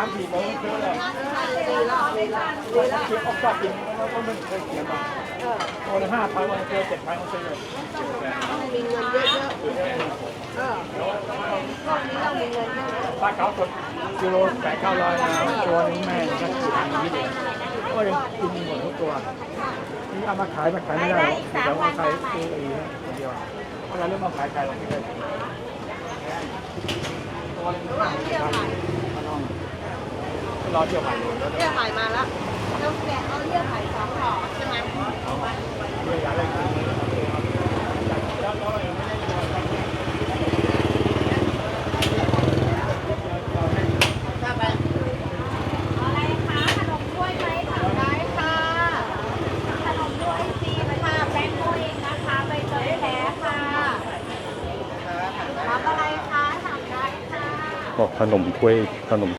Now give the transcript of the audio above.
ามสี่โมงซื้อเลยดีละดีละดีละออกจากจริงก็ไม่เคยเขียนมาเออตัวละห้าพันวันเจอเจ็ดพันวันซื้อเลยต้องมีเงินเยอะๆเออรอบนี้เรามีเงินเยอะปลาเก๋าสดกิโลแปดเก้าร้อยนะตัวนึงแม่ก็ขายอย่งนี้เลยก็ยังกินหมดทุกตัวนี่เอามาขายมาขายไม่ได้เดี๋ยวมาขายตัวเองคนเดียวเวลาะเริ่มมาขายไก่เราไม่ได้ตัวนึงห้าสิบบาทมาลอง รอเที่ยวใหม่เรียกใหม่มาแล้วเราแกะเอาเรียกใหม่สองห่อใช่ไหมเดี๋ยวอยากได้กินแล้วเราไม่ได้อะไรคะขนมถ้วยไหมคะได้ค่ะขนมถ้วยซีค่ะแป้งถ้วยเองนะคะใบเตยแท้ค่ะรับอะไรคะถามได้ค่ะบอกขนมถ้วยขนม